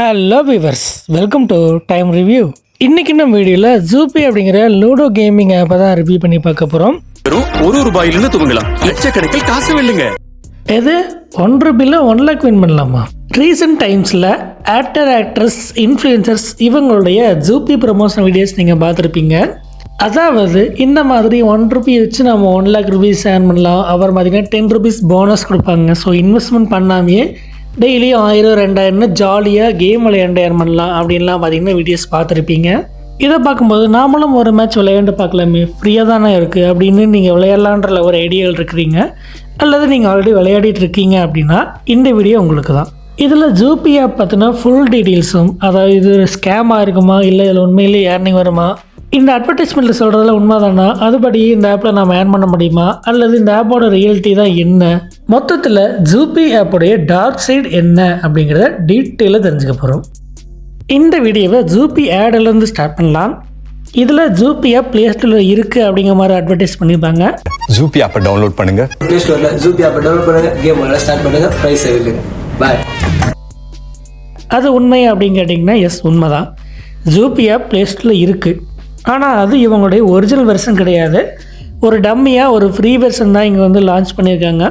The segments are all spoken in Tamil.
Hello viewers welcome to time review இன்னைக்கு நம்ம வீடியோவில் ஜூபி அப்படிங்கிற லூடோ கேமிங் ஆப்பை தான் ரிவ்யூ பண்ணி பார்க்க போகிறோம் ஒரு ரூபாயிலிருந்து துவங்கலாம். லட்சக்கணக்கில் காசு வெல்லுங்க எது? ஒன் ரூபியில் ஒன் லேக் வின் பண்ணலாமா? ரீசெண்ட் டைம்ஸில் ஆக்டர் ஆக்ட்ரஸ் இன்ஃப்ளூயன்சர்ஸ் இவங்களுடைய ஜூபி ப்ரமோஷன் வீடியோஸ் நீங்கள் பார்த்துருப்பீங்க. அதாவது இந்த மாதிரி ஒன் ருபி வச்சு நம்ம ஒன் லேக் ருபீஸ் ஏர்ன் பண்ணலாம். அப்புறம் பார்த்தீங்கன்னா டென் ருபீஸ் போனஸ் கொடுப்பாங்க. ஸோ இன்வெஸ்ட்மெண்ட் பண்ணாமையே டெய்லியும் ஆயிரம் ரெண்டாயிரம்னு ஜாலியாக கேம் விளையாண்டு பண்ணலாம் அப்படின்லாம் பார்த்தீங்கன்னா வீடியோஸ் பார்த்துருப்பீங்க. இதை பார்க்கும்போது நாமளும் ஒரு மேட்ச் விளையாண்டு பார்க்கலாமே. ஃப்ரீயாக தானே இருக்குது அப்படின்னு நீங்கள் விளையாடலான்ற ஒரு ஐடியாவில் இருக்கிறீங்க. அல்லது நீங்கள் ஆல்ரெடி விளையாடிட்டு இருக்கீங்க அப்படின்னா இந்த வீடியோ உங்களுக்கு தான். இதில் ஜூபி ஆப் பார்த்தீங்கன்னா ஃபுல் டீட்டெயில்ஸும் அதாவது இது ஸ்கேமாக இருக்குமா? இல்லை இதில் உண்மையிலேயே ஏர்னிங் வருமா? இந்த அட்வர்டைஸ்மெண்ட்டில் சொல்கிறதுல உண்மைதானா? அதுபடி இந்த ஆப்பில் நம்ம ஏர்ன் பண்ண முடியுமா? அல்லது இந்த ஆப்போட ரியாலிட்டி தான் என்ன? மொத்தத்தில் ஜூபி ஆப்போடைய டார்க் சைடு என்ன? அப்படிங்கிறத டீட்டெயிலாக தெரிஞ்சுக்க போகிறோம் இந்த வீடியோவை ஜூபி ஆடிலேருந்து ஸ்டார்ட் பண்ணலாம். இதில் ஜூபி ஆப் ப்ளே ஸ்டோரில் இருக்குது அப்படிங்கிற மாதிரி அட்வர்டைஸ் பண்ணியிருப்பாங்க ஜூபி ஆப்பை டவுன்லோட் பண்ணுங்க. ப்ளே ஸ்டோரில் ஜூபி ஆப்பை டவுன்லோட் பண்ணுங்க. கேம் விளையாட ஸ்டார்ட் பண்ணுங்க. ப்ரைஸ் இருக்கு. பாய் அது உண்மை அப்படின்னு கேட்டிங்கன்னா எஸ் உண்மை தான் ஜூபி ஆப் ப்ளே ஸ்டோரில் இருக்குது ஆனால் அது இவங்களுடைய ஒரிஜினல் வெர்ஷன் கிடையாது. ஒரு டம்மியாக ஒரு ஃப்ரீ வெர்ஷன் தான் இங்கே வந்து லான்ச் பண்ணியிருக்காங்க.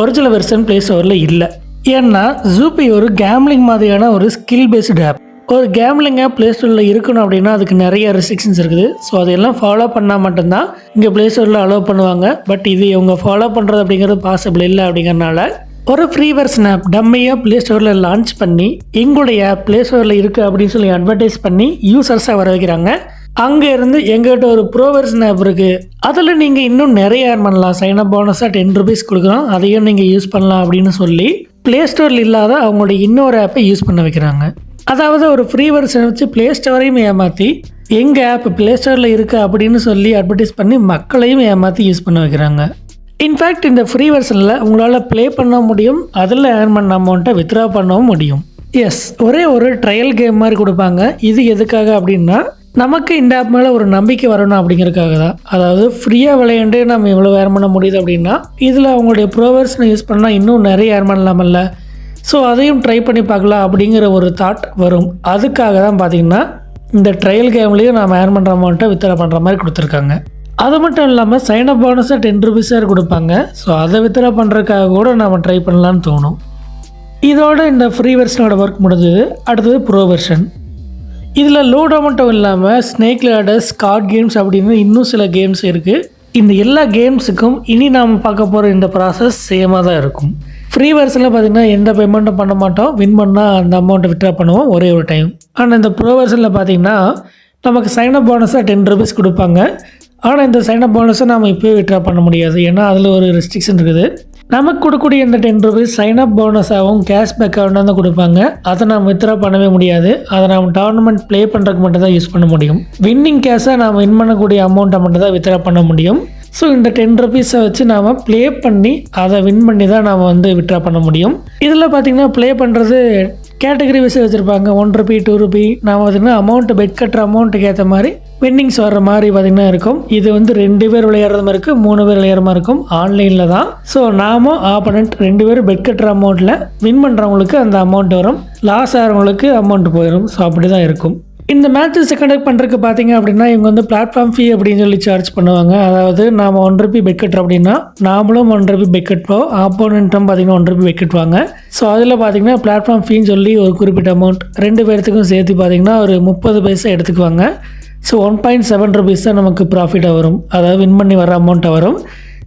ஒரிஜினல் வெர்ஷன் ப்ளே ஸ்டோரில் இல்லை. ஏன்னா ஜூபி ஒரு கேம்லிங் மாதிரியான ஒரு ஸ்கில் பேஸ்டு ஆப் ஒரு கேம்லிங்காக ப்ளே ஸ்டோரில் இருக்கணும் அப்படின்னா அதுக்கு நிறைய ரெஸ்ட்ரிக்ஷன்ஸ் இருக்குது. ஸோ அதையெல்லாம் ஃபாலோ பண்ணால் மட்டும்தான் இங்கே ப்ளே ஸ்டோரில் அலோவ் பண்ணுவாங்க. பட் இது இவங்க ஃபாலோ பண்ணுறது அப்படிங்கிறது பாசிபிள் இல்லை அப்படிங்கிறனால ஒரு ஃப்ரீ வெர்ஷன் ஆப் டம்மையாக ப்ளே ஸ்டோரில் லான்ச் பண்ணி எங்களுடைய ஆப் ப்ளே ஸ்டோரில் இருக்குது அப்படின்னு சொல்லி அட்வர்டைஸ் பண்ணி யூசர்ஸாக வர வைக்கிறாங்க. அங்கே இருந்து எங்கள்கிட்ட ஒரு ப்ரோ வெர்ஷன் ஆப் இருக்குது அதில் நீங்கள் இன்னும் நிறைய ஏர்ன் பண்ணலாம். சைன் அப் போனஸாக டென் ருபீஸ் கொடுக்குறோம் அதையும் நீங்கள் யூஸ் பண்ணலாம் அப்படின்னு சொல்லி ப்ளே ஸ்டோரில் இல்லாத அவங்களுடைய இன்னொரு ஆப்பை யூஸ் பண்ண வைக்கிறாங்க. அதாவது ஒரு ஃப்ரீ வெர்ஷனை வச்சு ப்ளே ஸ்டோரையும் ஏமாற்றி எங்கள் ஆப் ப்ளே ஸ்டோரில் இருக்குது அப்படின்னு சொல்லி அட்வர்டைஸ் பண்ணி மக்களையும் ஏமாற்றி யூஸ் பண்ண வைக்கிறாங்க. இன்ஃபேக்ட் இந்த ஃப்ரீ வெர்ஷனில் உங்களால் ப்ளே பண்ண முடியும். அதில் ஏர்ன் பண்ண அமௌண்ட்டை வித்ட்ரா பண்ணவும் முடியும். எஸ் ஒரே ஒரு ட்ரையல் கேம் மாதிரி கொடுப்பாங்க. இது எதுக்காக அப்படின்னா நமக்கு இந்த ஆப் மேலே ஒரு நம்பிக்கை வரணும் அப்படிங்கிறதுக்காக தான். அதாவது ஃப்ரீயாக விளையாண்டு நம்ம இவ்வளோ ஏர் பண்ண முடியுது அப்படின்னா இதில் அவங்களுடைய ப்ரோவர்ஸ்னு யூஸ் பண்ணால் இன்னும் நிறைய ஏர் பண்ணலாமல்ல ஸோ அதையும் ட்ரை பண்ணி பார்க்கலாம் அப்படிங்கிற ஒரு தாட் வரும். அதுக்காக தான் பார்த்தீங்கன்னா இந்த ட்ரையல் கேம்லேயும் நாம் ஏர்ன் பண்ணுற அமௌண்ட்டை வித்ரா பண்ணுற மாதிரி கொடுத்துருக்காங்க. அது மட்டும் இல்லாமல் சைன் அப் போனஸாக டென் ருபீஸாக கொடுப்பாங்க. ஸோ அதை வித்ட்ரா பண்ணுறதுக்காக கூட நம்ம ட்ரை பண்ணலான்னு தோணும். இதோட இந்த ஃப்ரீ வெர்ஷனோட ஒர்க் முடிஞ்சது. அடுத்தது ப்ரோ வெர்ஷன் இதில் லூடோ மட்டும் இல்லாமல் ஸ்னேக் லேடர்ஸ் கார்ட் கேம்ஸ் அப்படின்னு இன்னும் சில கேம்ஸ் இருக்குது இந்த எல்லா கேம்ஸுக்கும் இனி நாம் பார்க்க போகிற இந்த ப்ராசஸ் சேமாக தான் இருக்கும். ஃப்ரீ வெர்ஷனில் பார்த்தீங்கன்னா எந்த பேமெண்ட்டும் பண்ண மாட்டோம். வின் பண்ணால் அந்த அமௌண்ட்டை விட்ரா பண்ணுவோம் ஒரே ஒரு டைம் ஆனால் இந்த ப்ரோ வெர்ஷனில் பார்த்தீங்கன்னா நமக்கு சைன் அப் போனஸாக டென் ருபீஸ் கொடுப்பாங்க. ஆனால் இந்த சைன் அப் போனஸை நம்ம இப்போயே விட்ரா பண்ண முடியாது. ஏன்னா அதில் ஒரு ரெஸ்ட்ரிக்ஷன் இருக்குது. நமக்கு கொடுக்கக்கூடிய இந்த டென் ருபீஸ் சைன் அப் போனஸாகவும் கேஷ்பேக்காகவும் தான் கொடுப்பாங்க. அதை நம்ம வித்ரா பண்ணவே முடியாது. அதை நாம் டோர்னமெண்ட் ப்ளே பண்ணுறதுக்கு மட்டும் தான் யூஸ் பண்ண முடியும். வின்னிங் கேஷாக நாம் வின் பண்ணக்கூடிய அமௌண்ட்டை மட்டும் தான் வித்ரா பண்ண முடியும். ஸோ இந்த டென் ருபீஸை வச்சு நாம் ப்ளே பண்ணி அதை வின் பண்ணி தான் நாம் வந்து விட்ரா பண்ண முடியும். இதில் பார்த்திங்கன்னா ப்ளே பண்ணுறது கேட்டகரி வைஸ் வச்சுருப்பாங்க. ஒன் ருபி டூ ருபி நான் பார்த்திங்கன்னா அமௌண்ட்டு பெட் கட்டுற அமௌண்ட்டுக்கு ஏற்ற மாதிரி வின்னிங்ஸ் வர்ற மாதிரி பார்த்திங்கன்னா இருக்கும். இது வந்து ரெண்டு பேர் விளையாடுற மாதிரி இருக்கும் மூணு பேர் விளையாடுற மாதிரி இருக்கும் ஆன்லைனில் தான். ஸோ நாமும் ஆப்பனண்ட் ரெண்டு பேரும் பெட் கட்டுற அமௌண்ட்டில் வின் பண்ணுறவங்களுக்கு அந்த அமௌண்ட் வரும். லாஸ் ஆகிறவங்களுக்கு அமௌண்ட் போயிடும் ஸோ அப்படி தான் இருக்கும். இந்த மேட்சஸ் கண்டக்ட் பண்ணுறதுக்கு பார்த்தீங்க அப்படின்னா இவங்க வந்து பிளாட்ஃபார்ம் ஃபீ அப்படின்னு சொல்லி சார்ஜ் பண்ணுவாங்க. அதாவது நாம் ஒன் ருபி பெட் கட்டுறோம் அப்படின்னா நாமளும் ஒன் ருபி பெட் கட்டுவோம். ஆப்போனண்ட்டும் பார்த்தீங்கன்னா ஒன் ருபி பெட் கட்டுவாங்க. ஸோ அதில் பார்த்தீங்கன்னா பிளாட்ஃபார்ம் ஃபீன்னு சொல்லி ஒரு குறிப்பிட்ட அமௌண்ட் ரெண்டு பேர்த்துக்கும் சேர்த்து பார்த்தீங்கன்னா ஒரு முப்பது பைசா எடுத்துக்குவாங்க. So one point seven rupees தான் நமக்கு ப்ராஃபிட்டாக வரும். அதாவது வின் பண்ணி வர அமௌண்ட்டாக வரும்.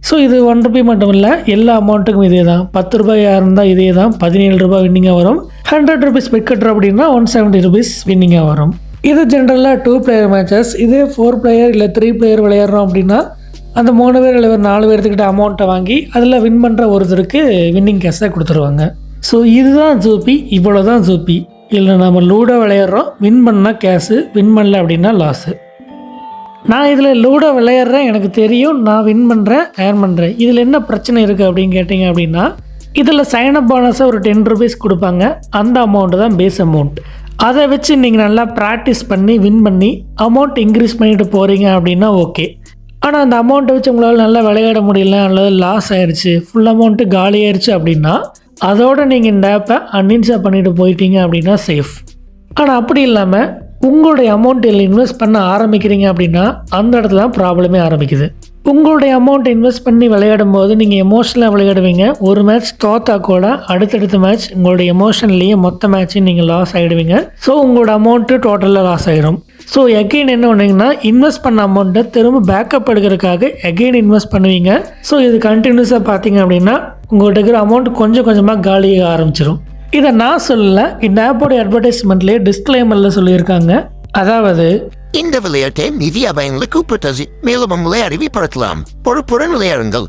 ஸோ இது ஒன் ருபி மட்டும் இல்லை எல்லா அமௌண்ட்டுக்கும் இதே தான். பத்து ரூபாயாக இருந்தால் இதே தான். பதினேழு ரூபாய் வின்னிங்காக வரும். ஹண்ட்ரட் ருபீஸ் பெட் கட்டுறோம் அப்படின்னா ஒன் செவன்ட்டி ருபீஸ் வின்னிங்காக வரும். இது ஜென்ரலாக டூ பிளேயர் மேட்சஸ் இதே ஃபோர் பிளேயர் இல்லை த்ரீ பிளேயர் விளையாடுறோம் அப்படின்னா அந்த மூணு பேர் இல்லை நாலு பேர்த்துக்கிட்ட அமௌண்ட்டை வாங்கி அதில் வின் பண்ணுற ஒருத்தருக்கு வின்னிங் கேஷை கொடுத்துருவாங்க. ஸோ இதுதான் ஜூபி இவ்வளோ தான் ஜூபி. இல்லை நம்ம லூடோ விளையாடுறோம். வின் பண்ணால் கேஷு வின் பண்ணல அப்படின்னா லாஸு நான் இதில் லூடோ விளையாடுறேன் எனக்கு தெரியும். நான் வின் பண்ணுறேன் ஏர்ன் பண்ணுறேன் இதில் என்ன பிரச்சனை இருக்குது அப்படின்னு கேட்டிங்க அப்படின்னா இதில் சைன் அப் போனஸாக ஒரு டென் ருபீஸ் கொடுப்பாங்க. அந்த அமௌண்ட்டு தான் பேஸ் அமௌண்ட் அதை வச்சு நீங்கள் நல்லா ப்ராக்டிஸ் பண்ணி வின் பண்ணி அமௌண்ட் இன்க்ரீஸ் பண்ணிட்டு போகிறீங்க அப்படின்னா ஓகே ஆனால் அந்த அமௌண்ட்டை வச்சு உங்களால் நல்லா விளையாட முடியல அல்லது லாஸ் ஆயிடுச்சு ஃபுல் அமௌண்ட்டு காலி ஆயிடுச்சு அப்படின்னா அதோட நீங்கள் இந்த ஆப்பை அன்இன்ஸ்டால் பண்ணிட்டு போயிட்டீங்க அப்படின்னா சேஃப் ஆனால் அப்படி இல்லாமல் உங்களுடைய அமௌண்ட்டில் இன்வெஸ்ட் பண்ண ஆரம்பிக்கிறீங்க அப்படின்னா அந்த இடத்துல தான் ப்ராப்ளமே ஆரம்பிக்குது. உங்களுடைய அமௌண்ட் இன்வெஸ்ட் பண்ணி விளையாடும் போது நீங்கள் எமோஷனலாக விளையாடுவீங்க. ஒரு மேட்ச் தோத்தா கூட அடுத்தடுத்த மேட்ச் உங்களுடைய எமோஷன்லேயே மொத்த மேட்சையும் நீங்கள் லாஸ் ஆகிடுவீங்க ஸோ உங்களோட அமௌண்ட்டு டோட்டலாக லாஸ் ஆகிடும் ஸோ எகெயின் என்ன பண்ணுவீங்கன்னா இன்வெஸ்ட் பண்ண அமௌண்ட்டை திரும்ப பேக்கப் எடுக்கிறதுக்காக எகெயின் இன்வெஸ்ட் பண்ணுவீங்க. ஸோ இது கண்டினியூஸாக பார்த்தீங்க அப்படின்னா உங்கள்கிட்ட இருக்கிற அமௌண்ட் கொஞ்சம் கொஞ்சமாக காலியாக ஆரம்பிச்சிடும் இதை நான் சொல்லலை இந்த ஆப்போடைய அட்வர்டைஸ்மெண்ட்லேயே டிஸ்க்ளைமரில் சொல்லியிருக்காங்க. அதாவது இந்த விளையாட்டை நிதி அபாயங்களுக்கு உட்பட்டது மேலும் உங்களை அறிவிப்படுத்தலாம். பொறுப்புடன் விளையாடுங்கள்.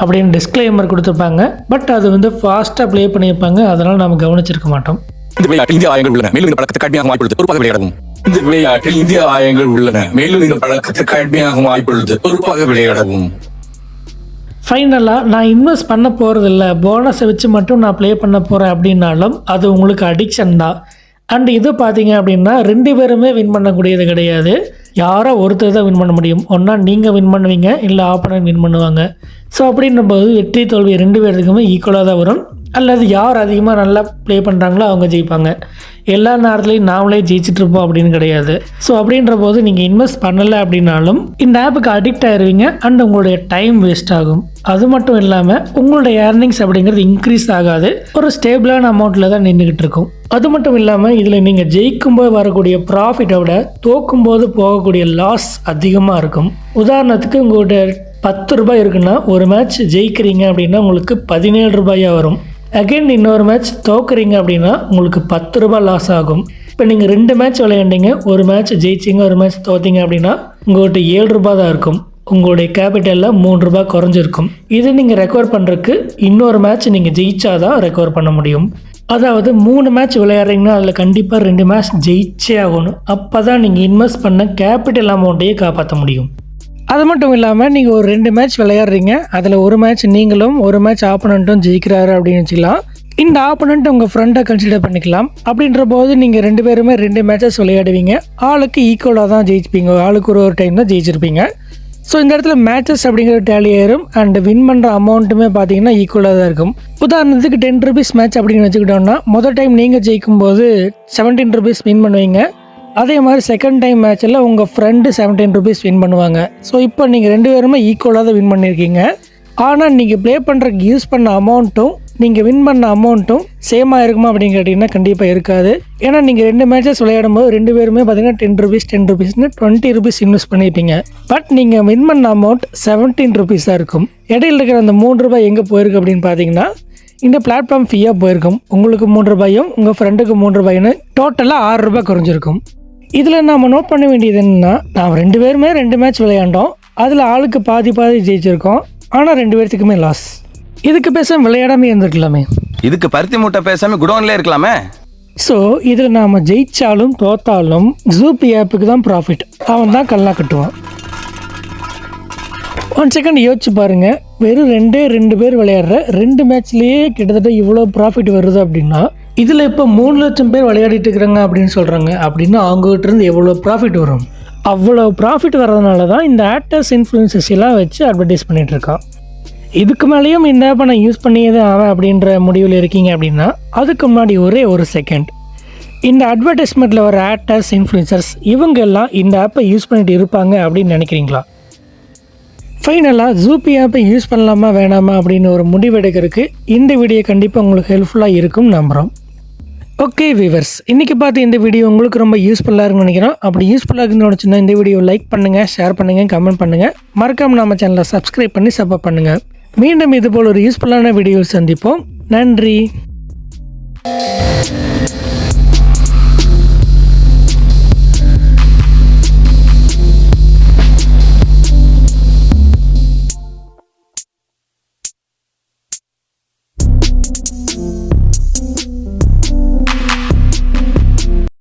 அப்படின்னு டிஸ்க்ளைமர் கொடுத்துருப்பாங்க. பட் அது வந்து ஃபாஸ்ட்டாக ப்ளே பண்ணியிருப்பாங்க. அதனால் நம்ம கவனிச்சிருக்க மாட்டோம். இந்த விளையாட்டில் இந்திய ஆயங்கள் உள்ளன. மேலும் இந்த பழக்கத்தை கடுமையாக வாய்ப்புள்ளது பொறுப்பாக விளையாடவும். இந்த விளையாட்டில் இந்திய ஆயங்கள் உள்ளன. மேலும் இந்த பழக்கத்தை கடுமையாக வாய்ப்புள்ளது பொறுப்பாக விளையாடவும். ஃபைனலாக நான் இன்வெஸ்ட் பண்ண போகிறதில்ல போனஸை வச்சு மட்டும் நான் ப்ளே பண்ண போகிறேன் அப்படின்னாலும் அது உங்களுக்கு அடிக்ஷன் தான். அண்ட் இது பார்த்தீங்க அப்படின்னா ரெண்டு பேருமே வின் பண்ணக்கூடியது கிடையாது. யாரோ ஒருத்தர் தான் வின் பண்ண முடியும். ஒன்றா நீங்கள் வின் பண்ணுவீங்க இல்லை ஆப்பனன் வின் பண்ணுவாங்க. ஸோ அப்படின்னும் போது வெற்றி தோல்வி ரெண்டு பேருக்குமே ஈக்குவலாக தான் வரும். அல்லது யார் அதிகமாக நல்லா ப்ளே பண்ணுறாங்களோ அவங்க ஜெயிப்பாங்க. எல்லா நேரத்துலையும் நாமளே ஜெயிச்சிட்டு இருப்போம் அப்படின்னு கிடையாது. ஸோ அப்படின்ற போது நீங்கள் இன்வெஸ்ட் பண்ணலை அப்படின்னாலும் இந்த ஆப்புக்கு அடிக்ட் ஆயிடுவீங்க அண்ட் உங்களுடைய டைம் வேஸ்ட் ஆகும். அது மட்டும் இல்லாமல் உங்களுடைய ஏர்னிங்ஸ் அப்படிங்கிறது இன்க்ரீஸ் ஆகாது. ஒரு ஸ்டேபிளான அமௌண்ட்டில் தான் நின்றுக்கிட்டு இருக்கும். அது மட்டும் இல்லாமல் இதில் நீங்கள் ஜெயிக்கும்போது வரக்கூடிய ப்ராஃபிட்டை விட தோக்கும்போது போகக்கூடிய லாஸ் அதிகமாக இருக்கும். உதாரணத்துக்கு உங்களுடைய பத்து ரூபாய் இருக்குன்னா ஒரு மேட்ச் ஜெயிக்கிறீங்க அப்படின்னா உங்களுக்கு பதினேழு ரூபாயாக வரும். அகைன் இன்னொரு மேட்ச் தோக்குறீங்க அப்படின்னா உங்களுக்கு பத்து ரூபாய் லாஸ் ஆகும். இப்போ நீங்கள் ரெண்டு மேட்ச் விளையாண்டீங்க ஒரு மேட்ச் ஜெயிச்சிங்க ஒரு மேட்ச் தோத்தீங்க அப்படின்னா உங்கள்கிட்ட ஏழு ரூபாய் தான் இருக்கும். உங்களுடைய கேபிட்டலில் மூணு ரூபாய் குறைஞ்சிருக்கும். இது நீங்கள் ரெக்கவர் பண்ணுறதுக்கு இன்னொரு மேட்ச் நீங்கள் ஜெயிச்சாதான் ரெக்கவர் பண்ண முடியும். அதாவது மூணு மேட்ச் விளையாடுறீங்கன்னா அதில் கண்டிப்பாக ரெண்டு மேட்ச் ஜெயிச்சே ஆகணும். அப்போ தான் நீங்கள் இன்வெஸ்ட் பண்ண கேபிட்டல் அமௌண்ட்டையே காப்பாற்ற முடியும். அது மட்டும் இல்லாமல் நீங்கள் ஒரு ரெண்டு மேட்ச் விளையாடுறீங்க. அதில் ஒரு மேட்ச் நீங்களும் ஒரு மேட்ச் ஆப்போனண்ட்டும் ஜெயிக்கிறாரு அப்படின்னு வச்சுக்கலாம். இந்த ஆப்போனண்ட் உங்கள் ஃப்ரெண்டை கன்சிடர் பண்ணிக்கலாம். அப்படின்ற போது நீங்கள் ரெண்டு பேருமே ரெண்டு மேட்சஸ் விளையாடுவீங்க. ஆளுக்கு ஈக்குவலாக தான் ஜெயிச்சுப்பீங்க ஆளுக்கு ஒரு ஒரு டைம் தான் ஜெயிச்சிருப்பீங்க. ஸோ இந்த இடத்துல மேட்சஸ் அப்படிங்கிற டேலி ஆயிரும் அண்ட் வின் பண்ணுற அமௌண்ட்டுமே பார்த்தீங்கன்னா ஈக்குவலாக தான் இருக்கும். உதாரணத்துக்கு டென் ருபீஸ் மேட்ச் அப்படின்னு வச்சுக்கிட்டோம்னா மொதல் டைம் நீங்கள் ஜெயிக்கும் போது செவன்டீன் ருபீஸ் வின் பண்ணுவீங்க. அதே மாதிரி செகண்ட் டைம் மேட்ச்சில் உங்கள் ஃப்ரெண்டு செவன்டீன் ருபீஸ் வின் பண்ணுவாங்க. ஸோ இப்போ நீங்கள் ரெண்டு பேருமே ஈக்குவலாக தான் வின் பண்ணியிருக்கீங்க ஆனால் நீங்கள் ப்ளே பண்ணுறதுக்கு யூஸ் பண்ண அமௌண்ட்டும் நீங்கள் வின் பண்ண அமௌண்ட்டும் சேமாக இருக்குமா அப்படின்னு கேட்டிங்கன்னா கண்டிப்பாக இருக்காது. ஏன்னா நீங்கள் ரெண்டு மேட்சஸ் விளையாடும் போது ரெண்டு பேருமே பார்த்தீங்கன்னா டென் ருபீஸ் டென் ருபீஸ்னு டுவெண்ட்டி ருபீஸ் இன்வெஸ்ட் பண்ணியிருப்பீங்க பட் நீங்கள் வின் பண்ண அமௌண்ட் செவன்டீன் ருபீஸாக இருக்கும். இடையில இருக்கிற அந்த மூணு ரூபாய் எங்கே போயிருக்கு அப்படின்னு பார்த்தீங்கன்னா இந்த பிளாட்ஃபார்ம் ஃபீயாக போயிருக்கும். உங்களுக்கு மூன்று ரூபாயும் உங்கள் ஃப்ரெண்டுக்கு மூன்று ரூபாயின்னு டோட்டலாக ஆறு ரூபாய் குறைஞ்சிருக்கும். இதில் நம்ம நோட் பண்ண வேண்டியது என்னன்னா நாம் ரெண்டு பேருமே ரெண்டு மேட்ச் விளையாண்டோம். அதில் ஆளுக்கு பாதி பாதி ஜெயிச்சிருக்கோம். ஆனால் ரெண்டு பேர்த்துக்குமே லாஸ் இதுக்கு பேச விளையாடாமே இருந்திருக்கலாமே. இதுக்கு பருத்தி மூட்டை பேசாம குடோன்ல இருக்கலாமே. ஸோ இதில் நாம் ஜெயிச்சாலும் தோத்தாலும் ஜூபி ஆப்புக்கு தான் ப்ராஃபிட் அவன் தான் கல்லா கட்டுவான். ஒன் செகண்ட் யோசிச்சு பாருங்க. வெறும் ரெண்டே ரெண்டு பேர் விளையாடுற ரெண்டு மேட்ச்லேயே கிட்டத்தட்ட இவ்வளோ ப்ராஃபிட் வருது அப்படின்னா இதில் இப்போ மூணு லட்சம் பேர் விளையாடிட்டு இருக்கிறாங்க அப்படின்னு சொல்கிறாங்க அப்படின்னா அவங்ககிட்ட இருந்து எவ்வளோ ப்ராஃபிட் வரும்? அவ்வளோ ப்ராஃபிட் வர்றதுனால தான் இந்த ஆக்டர்ஸ் இன்ஃப்ளூயன்சஸ் எல்லாம் வச்சு அட்வர்டைஸ் பண்ணிகிட்ருக்கான் இருக்கான். இதுக்கு மேலேயும் இந்த ஆப்பை நான் யூஸ் பண்ணியே தான் ஆவேன் அப்படின்ற முடிவில் இருக்கீங்க அப்படின்னா அதுக்கு முன்னாடி ஒரே ஒரு செகண்ட் இந்த அட்வர்டைஸ்மெண்ட்டில் வர ஆக்டர்ஸ் இன்ஃப்ளூயன்சர்ஸ் இவங்க எல்லாம் இந்த ஆப்பை யூஸ் பண்ணிட்டு இருப்பாங்க அப்படின்னு நினைக்கிறீங்களா? ஃபைனலாக ஜூபி ஆப்பை யூஸ் பண்ணலாமா வேணாமா அப்படின்னு ஒரு முடிவு எடுக்கிறதுக்கு இந்த வீடியோ கண்டிப்பாக உங்களுக்கு ஹெல்ப்ஃபுல்லாக இருக்கும் நம்புகிறோம் ஓகே வீவர்ஸ் இன்றைக்கி பார்த்து இந்த வீடியோ உங்களுக்கு ரொம்ப யூஸ்ஃபுல்லாக இருக்குன்னு நினைக்கிறோம் அப்படி யூஸ்ஃபுல்லாக இருக்குன்னு இந்த வீடியோ லைக் பண்ணுங்கள் ஷேர் பண்ணுங்கள் கமெண்ட் பண்ணுங்கள் மறக்காம நம்ம சேனலை சப்ஸ்கிரைப் பண்ணி சப்போர்ட் பண்ணுங்கள் மீண்டும் இது போல் ஒரு யூஸ்ஃபுல்லான வீடியோ சந்திப்போம். நன்றி.